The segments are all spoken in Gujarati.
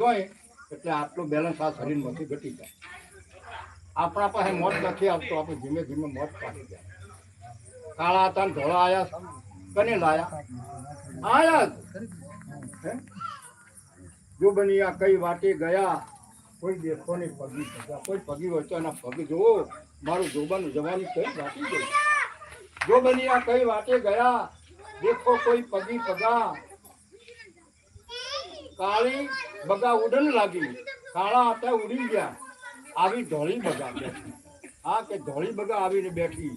હોય, એટલે આટલું બેલેન્સ આ શરીરમાંથી ઘટી જાય. આપણા પાસે મોત નથી આવતો, આપણે ધીમે ધીમે મોત પાડી જાય. કાળા હતા ને ધોળા આયા કને લાયા? આયા જ. હે? જો બનિયા કઈ વાટે ગયા? કોઈ દેખો ને પગી સગા કોઈ પગી વચ્ચેના પગ જો મારું જોબાનું જવાની કઈ વાટી ગઈ જો બનિયા કઈ વાટે ગયા? દેખો કોઈ પગી પગા કાળી બગા ઉડન લાગી. કાળા હતા ઉડી ગયા. આવી ધોળી બગા બેઠી. હા, કે ધોળી બગા આવીને બેઠી.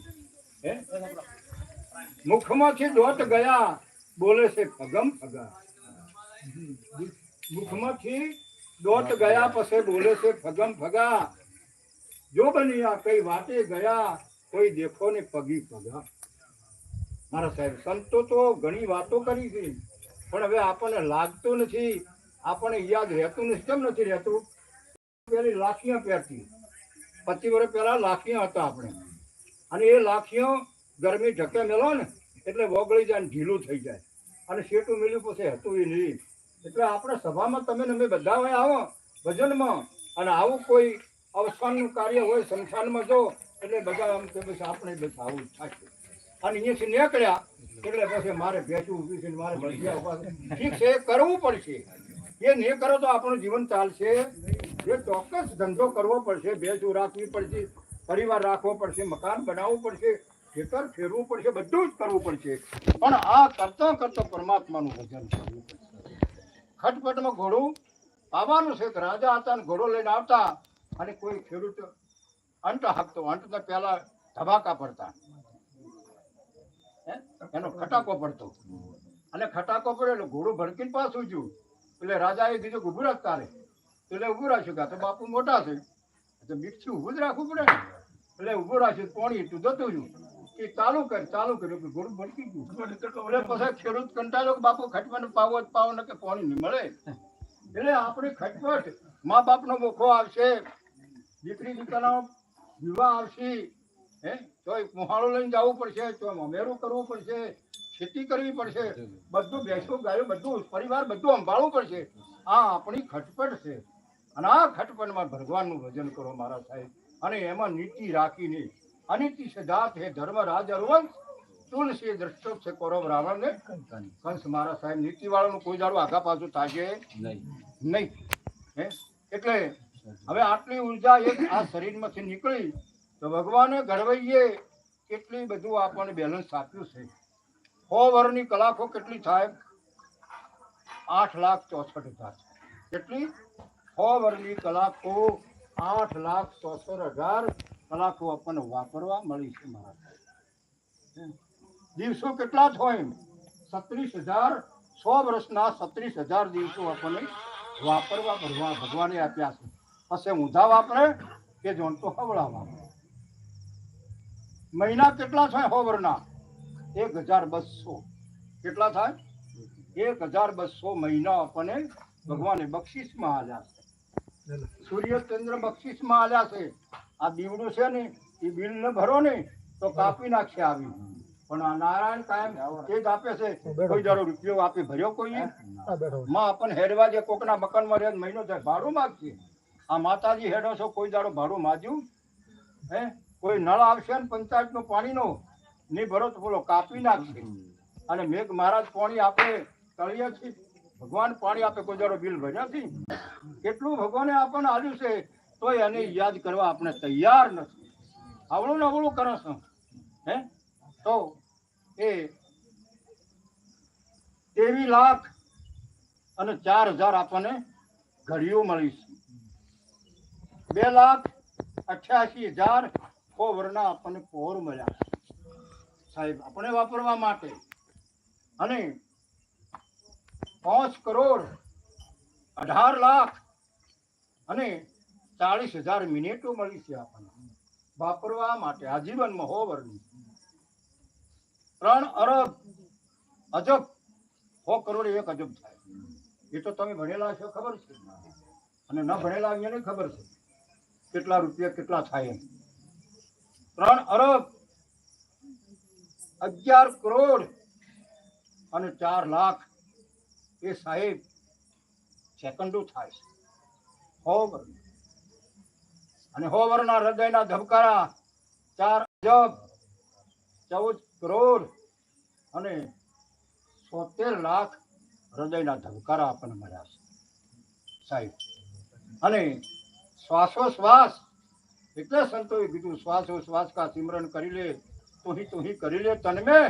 હે? મુખમાંથી દોટ ગયા. બોલે છે ફગમ ફગા મુખમાંથી દોટ ગયા પછી બોલે છે ફગમ ફગા જો બનિયા કઈ વાતે ગયા, કોઈ દેખો ને પગી પગા મારા સાહેબ, સંતો તો ઘણી વાતો કરી છે, પણ હવે આપણને લાગતું નથી આપણને યાદ રહેતું નથી કેમ નથી રહેતું? પેલી લાખીਆਂ પહેરતી. પચીસ વર્ષ પહેલા લાખીਆਂ હતા આપણે. અને એ લાખીઓ ગરમી ઢકે મેલો ને, એટલે વગળી જાય ઢીલું થઈ જાય. અને શેટું મેલ્યું પછી હતું એ નહીં. એટલે આપણે સભામાં તમે અમે બધા હોય આવો, ભજનમાં. અને આવું કોઈ અવસાનનું કાર્ય હોય સંસારમાં જો, એટલે બધા આમ કે બસ આપણે બસ આવું થશે અને અહીંયાથી નીકળ્યા, એટલે પછી મારે ભેંસું ઊભી છે મારે ભજીયા ઠીક છે કરવું પડશે. એ નહીં કરો તો આપણું જીવન ચાલશે. એ ચોક્કસ ધંધો કરવો પડશે ભેંસું રાખવી પડશે, પરિવાર રાખવો પડશે, મકાન બનાવવું પડશે, ખેતર ફેરવું પડશે, બધું જ કરવું પડશે. પણ આ કરતો કરતો પરમાત્માનું ભજન કરવું પડશે ખટપટમાં ઘોડું આવવાનું છે રાજા હતા અને ઘોડો લઈને આવતા અને કોઈ ખેડૂત અંટ હાંકતો અંટને પહેલા ધબાકા પડતા? એનો ખટાકો પડતો. અને ખટાકો પડ્યો એટલે ઘોડું ભડકીને પાછું ગયું એટલે રાજાએ કીધું કે ઊભું રાખ તારે. એટલે ઊભું રાખ્યું કા તો બાપુ મોટા છે. તો મીઠું ઉભું જ રાખવું પડે એટલે ઊભું રાખ્યું પોણી એટલું જતું છું એ ચાલુ કર ચાલુ કર્યું કે ઘોડું ભડકી ગયું. એટલે પછી ખેડૂત કંટાળો બાપુ ખટવાનો પાવો જ પાવો ને કે પોણી નહીં મળે. એટલે આપણી ખટપટ મા બાપનો મોખો આવશે દીકરી દીકરાનો વિવાહ આવશે હે? તોય મુહાળો લઈને જવું પડશે તો અમેરું કરવું પડશે. ખેતી કરવી પડશે. બધું બેસવું ગાયું બધું પરિવાર બધું સંભાળવું પડશે. આ આપણી ખટપટ છે. અને આ ખટપટમાં ભગવાનનું ભજન કરો મારા સાહેબ. અને એમાં નીતિ રાખીને અનિતિ સિદ્ધાર્થ હે ધર્મ રાજ અરવંશ તુલસી દ્રષ્ટો છે કૌરવ રાવણ ને કંસ મારા સાહેબ નીતિ વાળાનું કોઈ દાડો આગા પાછું થશે નહીં. હે? એટલે હવે આટલી ઊર્જા એક આ શરીરમાંથી નીકળી તો ભગવાને ઘડવૈયે કેટલી બધું આપણને બેલેન્સ આપ્યું છે. સો વર્ષની કલાકો કેટલી થાય? આઠ લાખ ચોસઠ હજાર. કેટલી? સો વર્ષની કલાકો આઠ લાખ ચોસઠ હજાર કલાકો આપણને વાપરવા મળી છે મારા દિવસો કેટલા થાય સત્રીસ હજાર, સો વર્ષના સત્રીસ હજાર દિવસો આપણને વાપરવા ભગવાન ભગવાને આપ્યા છે. પછી ઊંધા વાપરે કે જોનતો હવળા વાપરે? મહિના કેટલા થાય હોવરના એક હજાર બસો. કેટલા થાય? એક હજાર બસો મહિના આપણને ભગવાને બક્ષિસમાં આલ્યા છે. સૂર્ય ચંદ્ર બક્ષિસમાં આલ્યા છે. આ દીવડું છે ને એ બિલ ને ભરો ને તો કાપી નાખશે આવી. પણ આ નારાયણ કાયમ એ જ આપે છે. કોઈ દાડો રૂપિયો આપી ભર્યો કોઈ માં આપણને હેડવા જે કોકના મકાનમાં રહે મહિનો થાય ભાડું માગશે. આ માતાજી હેડો છો કોઈ દાડો ભાડું માજ્યું હે? કોઈ નળ આવશે ને પંચાયતનું પાણીનો? નહીં, ભરો બોલો, કાપી નાખશે અને મેઘ મહારાજ પાણી આપે તળિયેથી ભગવાન પાણી આપે, કોઈ દાડો બિલ ભર્યા નથી કેટલું ભગવાને આપણને આવ્યું છે તો એને યાદ કરવા આપણે તૈયાર નથી. આવડું ને અવળું કરો છો. હે? તો એ તેવી લાખ અને ચાર હજાર આપણને ઘડીઓ મળી છે. બે લાખ અઠ્યાસી હજાર વરના આપણને પોર મળ્યા સાહેબ, આપણે વાપરવા માટે. અને પાંચ કરોડ અઢાર લાખ અને ચાલીસ હજાર મિનિટો મળી છે આપણને. વાપરવા માટે આજીવન મહોવરની ત્રણ અરબ અજબ સો કરોડ એક અજબ થાય. એ તો તમે ભણેલા છો, ખબર છે. અને ન ભણેલા એને ખબર છે. કેટલા રૂપિયા કેટલા થાય એમ. ત્રણ અરબ અગિયાર કરોડ અને ચાર લાખ એ સાહેબ સેકન્ડો થાય છે. હો અને હો વરના હૃદયના ધબકારા ચાર અજબ ચૌદ કરોડ અને સોતેર લાખ હૃદયના ધબકારા આપણને મળ્યા છે. સાહેબ, અને શ્વાસોશ્વાસ, એટલે સંતોએ કીધું, શ્વાસોશ્વાસ કા સિમરણ કરી લે તુહી તુહી કરી લે તન મેં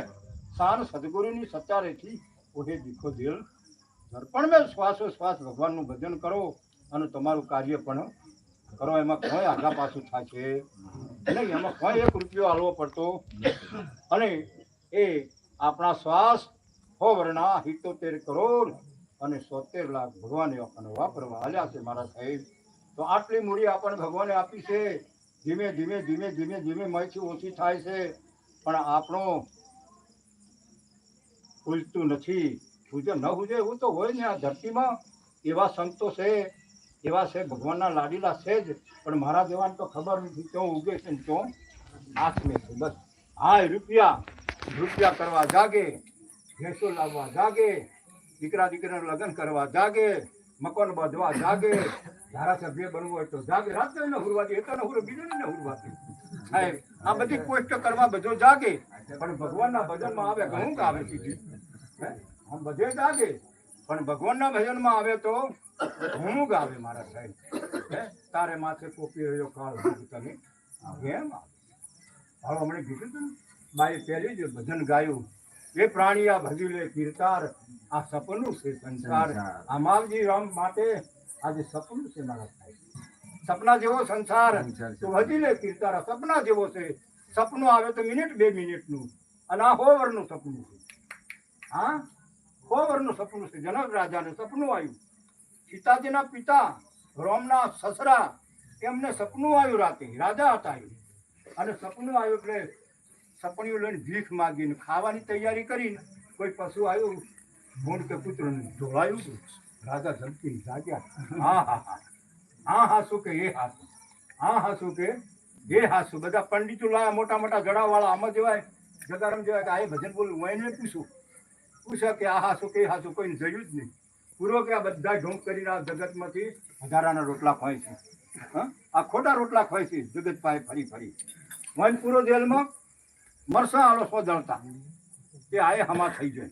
શાન સદગુરુની સચારેથી ઓહે દીખો દિલ. દર્પણ મેં શ્વાસોશ્વાસ ભગવાનનું ભજન કરો અને તમારું કાર્ય પણ કરો. એમાં કોઈ આગા પાછું છે. નહીં એમાં કોઈ એક રૂપિયો હાલવો પડતો. અને એ આપણા શ્વાસ હો વર્ણા હિતોતેર કરોડ અને સોતેર લાખ ભગવાને આપણને વાપરવા હાલ્યા છે મારા સાહેબ. તો આટલી મૂડી આપણને ભગવાને આપી છે. ધીમે ધીમે ધીમે ધીમે ધીમે મયથી ઓછી થાય છે. પણ આપણો પૂજતું નથી. પૂજે ન પૂજે એવું તો હોય ને આ ધરતીમાં. એવા સંતો છે, એવા છે, ભગવાનના લાડીલા છે જ. પણ મારા દેવાને તો ખબર નથી ક્યાં ઉગે છે ને ક્યાં મેં છે. બસ હા રૂપિયા રૂપિયા કરવા જાગે, ભેંસો લાવવા જાગે, દીકરા દીકરાનું લગ્ન કરવા જાગે, મકાન બાંધવા જાગે, ધારાસભ્ય બનવું હોય તો જાગે. રાત્રે ન હુરવાથી એ તો ન હુરે બીજો ને હુરવાથી સાહેબ આ બધી કોષ્ટ કરવા બધો જાગે પણ ભગવાનના ભજનમાં આવે ઘણું ગાવે સીધી? આમ બધે જાગે પણ ભગવાનના ભજનમાં આવે તો ઘણું ગાવે મારા સાહેબ. હે? તારે માથે કોપી રહ્યો કાળ તમે કેમ હાલો હમણાં કીધું તું ને, પહેલી જ ભજન ગાયું. એ પ્રાણી આ ભજી લે કીર્તાર આ સપનું છે સંસાર. આ માવજી રામ માટે આજે સપનું છે મારા સાહેબ. સપના જેવો સંસાર. તો હજી લે કીર્તારા સપના જેવો છે. સપનું આવે તો મિનિટ બે મિનિટનું. અને આ હોવરનું સપનું છે. હા? હોવરનું સપનું છે. જનક રાજાને સપનું આવ્યું. સીતાજીના પિતા રોમના સસરા એમને સપનું આવ્યું રાતે. રાજા હતા એ. અને સપનું આવ્યું એટલે સપનું લઈને ભીખ માગીને ખાવાની તૈયારી કરીને કોઈ પશુ આવ્યું. ભૂંડ કે પુત્રને ઢોળાયું રાજા ઝડપી જાગ્યા. હા હા હા. હા હા શું કે એ હાસું? હા હા શું કે એ હાસું? બધા પંડિતો લાયા મોટા મોટા જડાવાળા, આમાં જેવાય, જગારામ જેવાય કે આ ભજન બોલું? હું એને પૂછું. પૂછે કે આ હાસુ કે હાસું? કોઈને જોયું જ નહીં. પૂરો કે આ બધા ઢોંક કરીને આ જગતમાંથી હજારાના રોટલા ખવાય છે. હા? આ ખોટા રોટલા ખવાય છે. જગત પાસે ફરી ફરી. વન પૂરો જેલમાં મરસા આળસો દળતા કે આ હમા થઈ જાય.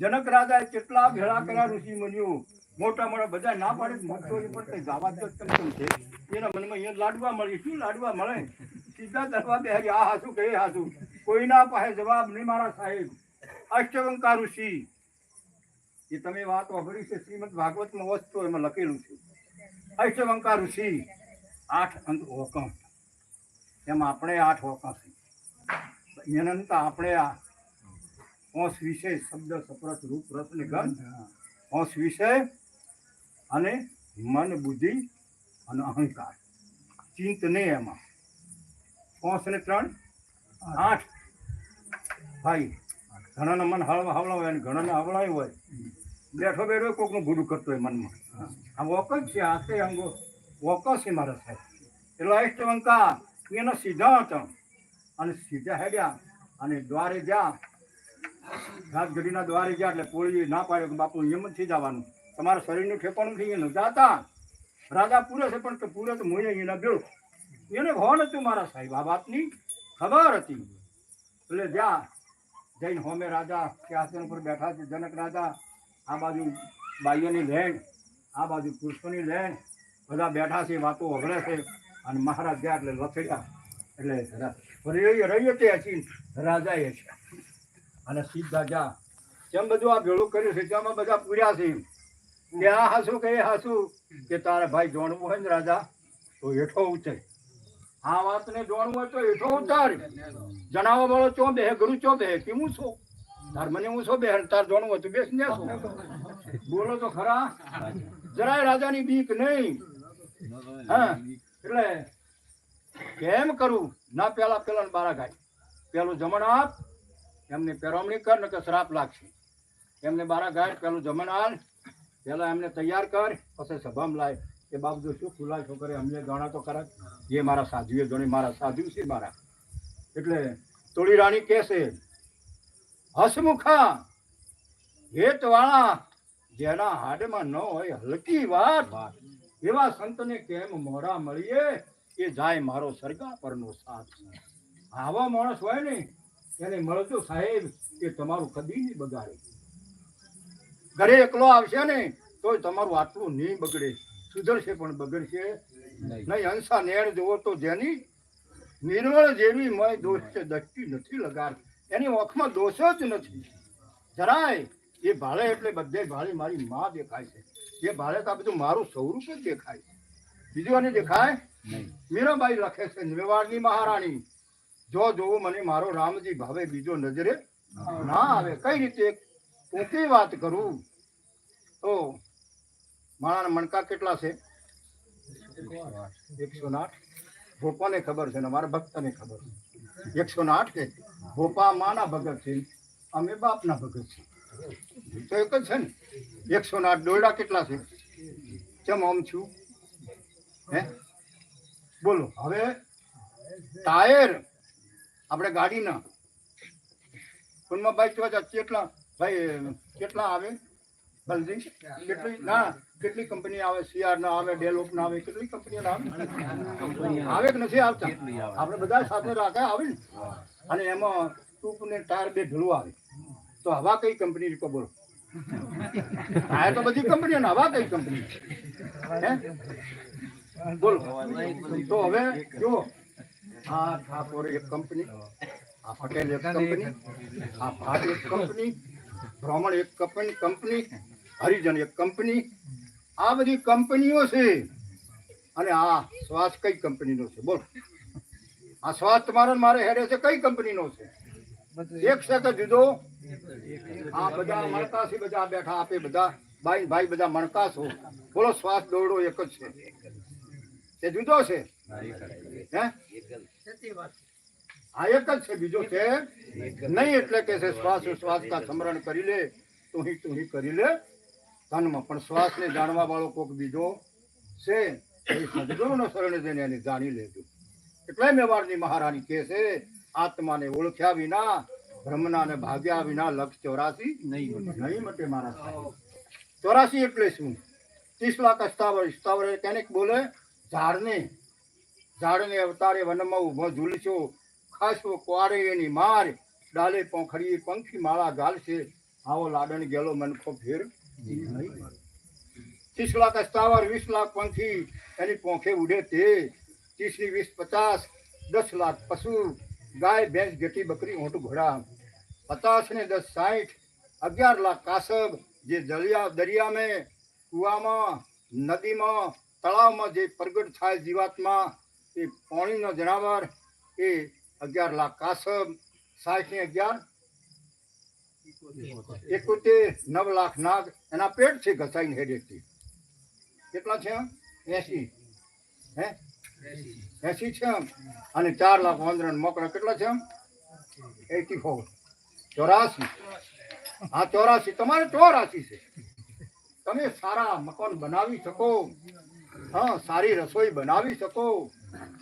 જનક રાજાએ કેટલા ભેળા કર્યા ઋષિ મુનિઓ? મોટા મોટા બધા ના પાડે એ પણ કઈ ગાવા કેમ કેમ છે? એના મનમાં અહીંયા લાડવા મળે, શું લાડવા મળે? સીધા દરવા બે આ હાસું કહે એ હાસું કોઈના પાસે જવાબ નહીં મારા સાહેબ. અષ્ટવંકા ઋષિ. એ તમે વાત વાપરી છે, શ્રીમદ ભાગવતમાં વસ્તુ એમાં લખેલું છે. અષ્ટવંકા ઋષિ. આઠ અંક હોકમ એમાં આપણે આઠ હોકમ છે. અનંત આપણે આ હોશ વિષય શબ્દ સપ્રત રૂપ, રસ ને ગંધ. હોશ વિષય અને મન બુદ્ધિ અને અહંકાર. ચિંત નહીં એમાં. પાંચ ને ત્રણ? આઠ. ભાઈ ઘણાના મન હળવા હવળા હોય અને ઘણાને હવળાયું હોય. બેઠો બેઠો કોકનું ભૂલું કરતો હોય મનમાં. આ વોકસ જ છે હાથે અંગો. વોકસ છે મારા સાહેબ. એટલે અષ્ટવંકા એનો સીધા હતા અને સીધા હેડ્યા. અને દ્વારે જ્યાં રાજગઢીના દ્વારે ગયા એટલે પોળી ના પાડ્યો કે બાપુ એમ જ જવાનું. તમારા શરીરનું ઠેપાણું થઈ ગયું જાતા રાજા પૂરે છે, પણ તો પૂરે તો મોય એના બેવ એને ભણ હતું મારા સાહેબ, આ વાતની ખબર હતી. એટલે જા, જઈને હોમે રાજા સિંહાસન ઉપર બેઠા છે, જનક રાજા, આ બાજુ બાઈઓની લેણ, આ બાજુ પુષ્પની લેણ, બધા બેઠા છે, વાતો વગડે છે, અને મહારાજ ગયા એટલે લથડ્યા. એટલે રહી રહી તે હસી રાજાએ છે. અને સીધા જા. કેમ બધું આ ભેળું કર્યું છે, તેમાં બધા પૂર્યા છે. કે આ હાસુ કે હાસું, કે તારે ભાઈ જોણવું હોય ને રાજા, તો હેઠો ઉતર. આ વાતને જોણવું હોય તો હેઠો ઉતાર. જણાવવા વાળો ચો બે, ગુરુ ચો બે કેવું છું? તાર મને હું છો બે, તાર જોણવું હોય તો બેસ ને બોલો તો ખરા? જરાય રાજાની બીક નહીં. હા, એટલે કેમ કરું? ના, પેલા પેલા ને બારા ગાય. પેલું જમણ આપ, એમને પેરવણી કર ને કે શ્રાપ લાગશે. એમને બારા ગાય, પેલું જમણ આલ પેલા એમને તૈયાર કર પછી સભામાં લાય. એ બાબતો શું? ખુલ્લા છોકરે અમને ગણા તો કરે એ મારા સાધુએ ગણી મારા સાધુ છે મારા. એટલે તોડી રાણી કહેશે હસમુખા હેતવાળા જેના હાડમાં ન હોય હલકી વાત. એવા સંતને કેમ મોડા મળીએ? એ જાય મારો સરગા પરનો સાથ. આવા માણસ હોય ને એને મળજો સાહેબ એ તમારું કદી નહીં બગાડે. ઘરે એકલો આવશે ને તોય તમારું આટલું નહીં બગડે. સુધરશે પણ બગડશે. નહીં. હંસા નેણ જોવો તો જેની નિર્મળ જેવી મય દોષ છે દષ્ટિ નથી લગાડ એની ઓખમાં દોષ જ નથી. જરાય. એ ભાળે એટલે બધે ભાળે મારી માં દેખાય છે. એ ભાળે તો આ બધું મારું સ્વરૂપ જ દેખાય છે. બીજું આને દેખાય? મીરાબાઈ લખે છે મેવાડની મહારાણી. જો જોવું મને મારો રામજી ભાવે બીજો નજરે ના આવે. કઈ રીતે? ઊંકી વાત કરું? તો મારા મણકા કેટલા છે? એકસો આઠ. ભોપાને ખબર છે ને મારા ભક્તને ખબર છે. એકસો ને આઠ કે? ભોપા માના ભગત છે. અમે બાપના ભગત છે તો એક જ છે ને? એકસો આઠ દોરડા કેટલા છે? કેમ આમ છું? હે? બોલો. હવે ટાયર. આપણે ગાડીના. ફોનમાં ભાઈ તો કેટલા? ભાઈ, કેટલા આવે? બલજી કેટલી ના કેટલી કંપની આવે? સીઆર ના આવે ડેલોપ ના આવે કેટલી કંપનીઓ આવે? આવે. કે નથી આવતા? આપણે બધા સાથે રાખે આવે ને? અને એમાં ટૂંક ને ટાયર બે ભેળું આવે. તો હવા કઈ કંપની રીતે બોલો. ટાયર તો બધી કંપનીઓ ને હવા કઈ કંપની હે? બોલો. તો હવે જો આ ઠાકોર એક કંપની આ પટેલ એક કંપની આ ભાટ એક કંપની. બ્રાહ્મણ એક કંપની કંપની. હરિજન એક કંપની. આ બધી કંપનીઓ છે. અને આ શ્વાસ કઈ કંપનીનો છે? બોલ. આ શ્વાસ તમારો મારે હેડે છે, કઈ કંપનીનો છે? એક કે જુદો આ બધા મણકા બધા બેઠા, આપે બધા ભાઈ ભાઈ બધા મણકા છો બોલો, શ્વાસ દોડો એક જ છે. તે જુદો છે? હે? આ એક જ છે, બીજો છે? નહીં એટલે કે શ્વાસ શ્વાસ કા સ્મરણ કરી લે તું તું કરી લે. તનમાં પણ શ્વાસને જાણવા વાળો કોક બીજો છે, એ સદગુરુનો શરણ જઈને એને જાણી લેજો. એટલે મેવાડની મહારાણી કહે છે, આત્માને ઓળખ્યા વિના, બ્રહ્મના ને ભાગ્યા વિના લક્ષ ચોરાસી નહીં નહીં મટે મારા ચોરાસી એટલે શું? ત્રીસ લાખ અસ્થાવર અસ્તાવર કેનેક બોલે, ઝાડને ઝાડને અવતારે વનમાં ઊભો ઝૂલશો. ખાસો ક્વારે એની માર. ડાલે પોખડી પંખી માળા ગાલશે. આવો લાડન ગેલો મનખો ફેર ત્રીસ લાખ અસ્તાવર વીસ લાખ પંખી, એની પોંખે ઉડે તે. ત્રીસની વીસ પચાસ, દસ લાખ પશુ, ગાય, ભેંસ ઘેટી બકરી, ઊંટ, ઘોડા. પચાસ ને દસ સાઠ અગિયાર લાખ કાસબ જે દરિયા, દરિયામાં, કૂવામાં, નદીમાં, તળાવમાં જે પ્રગટ થાય જીવાતમાં, એ પાણીનો જનાવર, એ અગિયાર લાખ કાસબ સાઠ ને અગિયાર એકોતેર, નવ લાખ નાગ એના પેટ છે ઘસાઈને હેડેથી કેટલા છે એસી. હે? એસી છે અને ચાર લાખ વાંદરા મકરા કેટલા છે એટી ફોર. ચોરાસી. હા, ચોરાસી. તમારે ચોરાસી છે. તમે સારા મકાન બનાવી શકો. હા, સારી રસોઈ બનાવી શકો.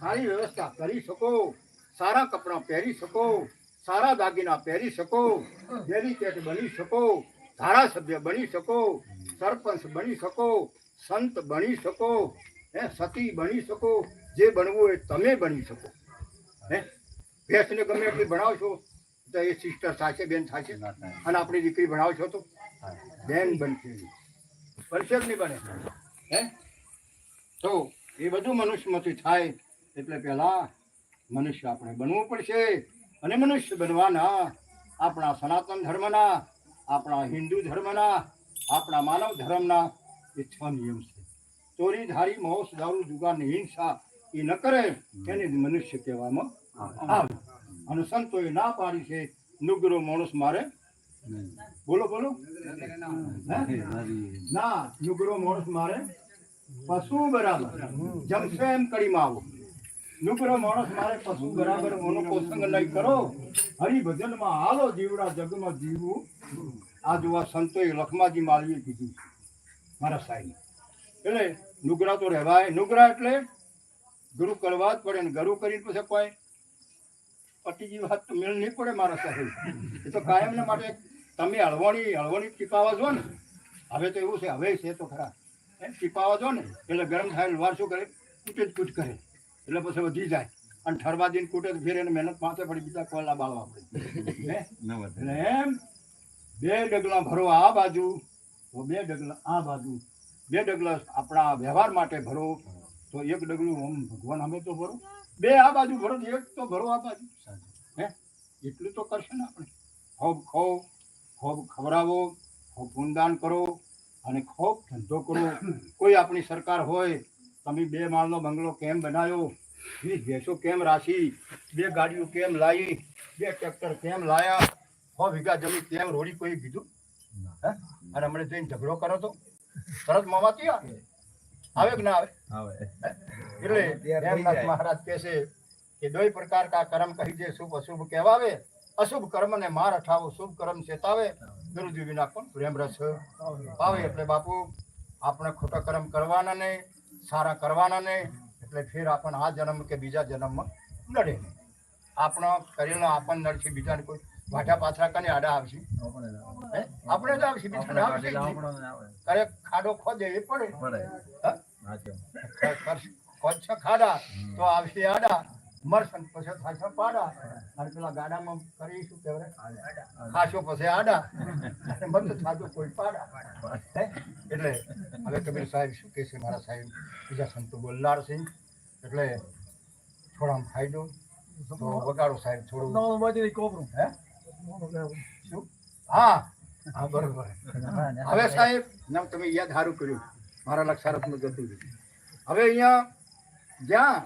સારી વ્યવસ્થા કરી શકો. સારા કપડાં પહેરી શકો. સારા દાગીના પહેરી શકો, ડેલિકેટ બની શકો, ધારાસભ્ય બની શકો, સરપંચ બની શકો, સંત બની શકો, હે, સતી બની શકો, જે બનવું હોય તમે બની શકો. હે, ભેંસને ગમે એટલી ભણાવશો, તો એ સિસ્ટર થશે, બેન થશે, અને આપણી દીકરી ભણાવશો તો. બેન બનશે. બનશે નહીં બને. હે? તો એ બધું મનુષ્યમાંથી થાય, એટલે પહેલાં મનુષ્ય આપણે બનવું પડશે. અને મનુષ્ય બનવાના, આપણા સનાતન ધર્મના, આપણા હિન્દુ ધર્મના, આપણા માનવ ધર્મના એ છ નિયમ છે. ચોરી ધારી મોસ, દારૂ જુગાર હિંસા એ ન કરે એને જ મનુષ્ય કહેવામાં આવે. અને સંતોએ ના પાડી છે, નુગરો માણસ મારે. બોલો બોલો. ના, નુગરો માણસ મારે. પશુ બરાબર? જમશે એમ કડીમાં આવો. નુગરો માણસ મારે પશુ બરાબર મોનો પોષણ નહીં કરો. હરિભજનમાં હાલો જીવડા જગમાં જીવવું આ જોવા સંતોએ લખમાજી માળવીએ કીધું મારા સાહેબ. એટલે નુગરા તો રહેવાય. નુગરા એટલે ગુરુ કરવા જ પડે ને ગુરુ કરીને પછી કોઈ પતિજી વાત તો મેળ નહીં પડે મારા સાહેબ. એ તો કાયમને માટે તમે હળવણી હળવણી ટીપાવા છો ને. હવે તો એવું છે, હવે છે તો ખરા. એમ ટીપાવા જો ને, એટલે ગરમ થાય વાર શું કરે? કૂટે જ કૂટ કરે. એટલે પછી વધી જાય. અને ઠરવા દઈને કૂટે તો ફેર એને મહેનત પાસે પડી બીજા કોલા બાળવા પડે. એમ બે ડગલા ભરો આ બાજુ તો બે ડગલા આ બાજુ. બે ડગલા આપણા વ્યવહાર માટે ભરો તો એક ડગલું ઓમ ભગવાન અમે તો ભરો. બે આ બાજુ ભરો એક તો ભરો આ બાજુ. હે? એટલું તો કરશે ને આપણે. ખૂબ ખો ખૂબ ખવડાવો ખૂબ પૂનદાન કરો અને ખૂબ ધંધો કરો. કોઈ આપણી સરકાર હોય તમે બે માળનો બંગલો કેમ બનાવ્યો? વીસ ભેંસો કેમ રાખી? બે ગાડીઓ કેમ લાવી? બે ટ્રેક્ટર કેમ લાયા? છ વીઘા જમીન કેમ રોડી કોઈ કીધું હે? અને હમણાં જઈને ઝઘડો કરો તો? તરત મોમાંથી આવે આવે કે ના આવે? એટલે પ્રેમનાથ મહારાજ કહે છે કે દોય પ્રકાર કા કર્મ કહી દે શુભ અશુભ કહેવાવે અશુભ કર્મ ને માર અઠાવો શુભ કર્મ ચેતાવે ગુરુજી વિના પણ પ્રેમ રસ. આવે એટલે બાપુ આપણે ખોટા કર્મ કરવાના નહીં. સારા કરવાના નહીં એટલે ફેર આપણને આ જન્મ કે બીજા જન્મમાં નડે નહીં. આપણો કરેલો આપણને નડશે બીજાને કોઈ વાટા પાછા કને આડા આવશે. આપણે જ આવશે બીજાને આવશે કરે ખાડો ખોદે એ પડે. હા? ખોદશે ખાડા તો આવશે આડા. મરશે પછી થાશે પાડા. અને પેલા ગાડામાં કરી શું કહેવાય? ખાશો પછી આડા. અને બંધ થાજો કોઈ પાડા? એટલે હવે કબીર સાહેબ શું કહે છે? મારા સાહેબ બીજા સંતો બોલનાર છે. એટલે થોડામ ફાયદો. તો વગાડો સાહેબ થોડું. હે? શું? હા. હા બરોબર. હવે સાહેબ નામ તમે યાદ સારું કર્યું. મારા લક્ષારથમાં જતું રહ્યું. હવે અહીંયા જ્યાં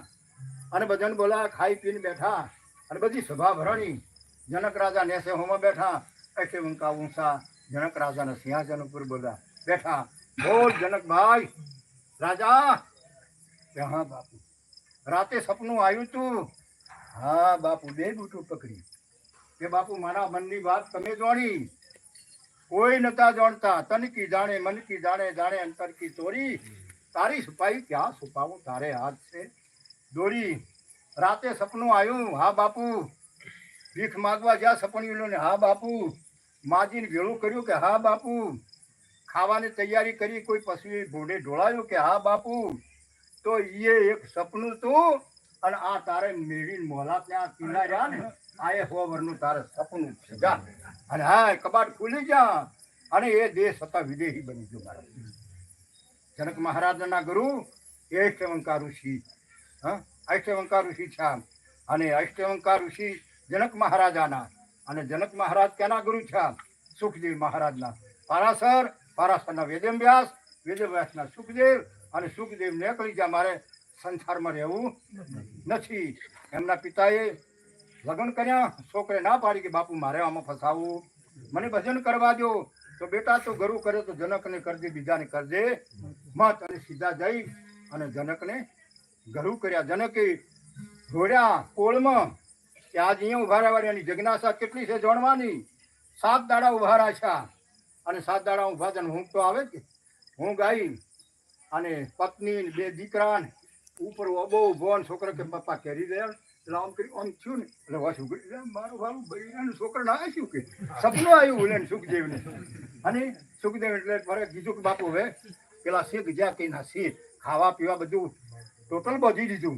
અને બધાને બોલા, ખાઈ પીને બેઠા. અને બધી સભા ભરાણી. જનક રાજા નેસે હોમાં બેઠા. એટલે ઊંકા ઊંસા જનક રાજાના સિંહાસન ઉપર બોલા, બેઠા. બોલ જનકભાઈ રાજા. હા બાપુ. રાતે સપનું આવ્યું તું. હા બાપુ, બે બૂટું પકડી. કે બાપુ, મારા મનની વાત તમે જોણી? કોઈ નતા જાણતા. તન કી જાણે, મન કી જાણે જાણે અંતર કી ચોરી. તારી છુપાઈ ક્યાં છુપાવું? તારે હાથ છે. દોરી, રાતે સપનું આવ્યું, હા બાપુ. ભીખ માગવા જ્યાં સપન્યું ને, હા બાપુ. માજીને ભેળું કર્યું કે, હા બાપુ. ખાવાની તૈયારી કરી, કોઈ પશુ ભોડે ઢોળાયું કે, હા બાપુ. તો એ એક સપનું તું અને આ તારે મેળીને મોલા ત્યાં કિલ્લા રહ્યા ને, આ એ હોવરનું તારે સપનું છે. જા. અને હા કબાટ ખુલી જા. અને એ દેશ હતા વિદેહી બની ગયો જનક મહારાજના ગુરુ, એ ઋષિ હા અષ્ટવંકાર ઋષિ છે. અને અષ્ટવંકાર ઋષિ જનક મહારાજાના. અને જનક મહારાજ કેના ગુરુ છે? સુખદેવ મહારાજના. પારાસર, પારાસરના વેદમ વ્યાસ વેદમ વ્યાસના સુખદેવ અને સુખદેવ ને કહી જ્યાં મારે સંસારમાં રહેવું નથી. એમના પિતાએ લગ્ન કર્યા. છોકરે ના પાડી કે બાપુ મારે આમાં ફસાવું મને ભજન કરવા દો તો બેટા તો ગરુ કરે તો જનકને કરજે, બીજાને કરજે. મત અને સીધા જઈ અને જનકને ગરુ કર્યા. જનકે ઘોડ્યા, કોળમાં. કે આજ અહીંયા ઊભા રહેવાની જિજ્ઞાસા કેટલી છે જાણવાની? સાત દાડા ઊભા રાખ્યા અને સાત દાડા ઊભા છે હું તો આવે કે હું ગાઈ અને પત્ની બે દીકરા ને ઉપર અબો ઊભો છોકરો કે પપ્પા કેરી દે એટલે આમ કરી, આમ થયું ને. એટલે વાસ ઉગડી મારું વારું ભાઈ છોકરા ના આવ્યું કે? સપનું આવ્યું સુખદેવ સુખદેવને. અને સુખદેવ એટલે મારે કીધું કે બાપુ હવે પેલા શેખ જ્યાં કઈ ના શેખ ખાવા પીવા બધું ટોટલ બધી દીધું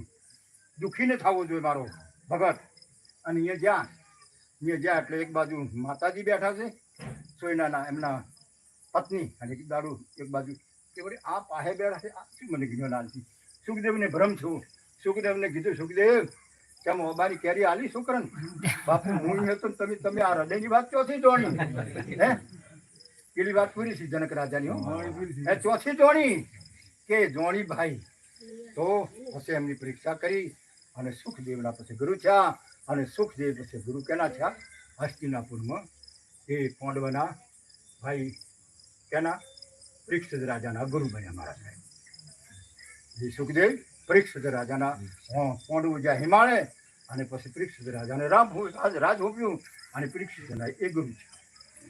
દુખીને થવો જોઈએ મારો ભગત. અને અહીંયા જ્યાં અહીંયા જ્યાં એટલે એક બાજુ માતાજી બેઠા છે સોયનાના એમના પત્ની અને એક દાડુ એક બાજુ કે વળી આ પાહે બેઠા છે આ શું મને કીધું નાનથી સુખદેવને ભ્રમ છું? સુખદેવને કીધું સુખદેવ કેમ અમારી કેરી આલી છોકરાને બાપુ હું હતો તમે તમે આ હૃદયની વાત ચોથી જોણી. હે? પેલી વાત પૂરી છે જનક રાજાની હો. ચોથી જોણી કે જોણી ભાઈ તો પછી એમની પરીક્ષા કરી અને સુખદેવના પછી ગુરુ થયા અને સુખદેવ પછી ગુરુ કેના થયા? હસ્તિનાપુરમાં. એ પોંડવના ભાઈ કેના? પરીક્ષિત રાજાના ગુરુ બન્યા મારા સાહેબ. એ સુખદેવ પરીક્ષિત રાજાના પોંડવું જ્યાં હિમાલય અને પછી પરીક્ષિત રાજાને રામ રાજ રાજ હોપ્યું અને પરીક્ષિતના એ ગુરુ છે.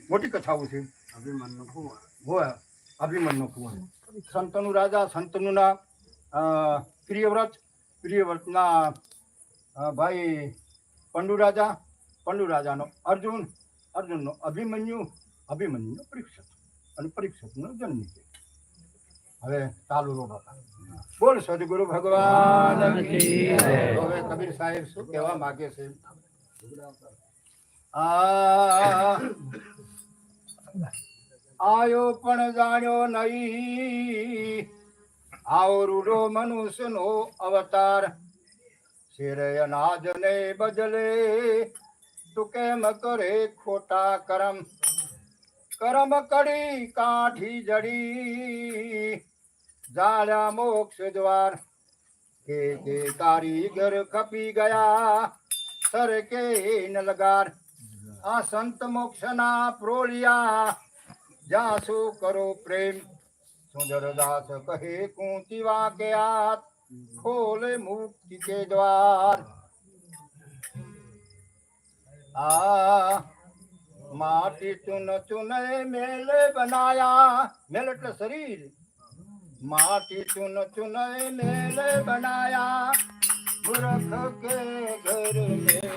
મોટી કથાઓ છે. અભિમન્યુ કુંવર હોય અભિમન્યુ કુંવર સંતનું રાજા સંતનું ના અ, પ્રિયવ્રત પ્રિયવ્રતના ભાઈ પંડુ રાજા પંડુ રાજાનો અર્જુન અર્જુનનો અભિમન્યુ અભિમન્યુનો પરીક્ષક અને પરીક્ષકનો જન્મ છે હવે ચાલુ રો બાપા. બોલ સદગુરુ ભગવાન. હવે કબીર સાહેબ શું કહેવા માગે છે? આ આયો પણ જાણ્યો નહીં. આવરૂડો મનુષ્યનો અવતાર. શિરે અનાજ ને બદલે તું કેમ કરે ખોટા કરમ? કરમ કડી કાઠી જડી. જાળ્યા મોક્ષ દ્વાર કે તે કારીગર ખપી ગયા, સર કે નલગાર લગાર. આ સંત મોક્ષના પ્રોલિયા જાસુ કરો પ્રેમ. સુંદરદાસ કહે કુંતી વાગ્યા ખોલે મુક્તિ કે દ્વાર. આ માટી ચૂન ચૂન મેલે બનાયા, મેલ એટલે શરીર. માટી ચૂન ચૂન મેલે બનાયા, મૂર્ખ કે ઘર મેં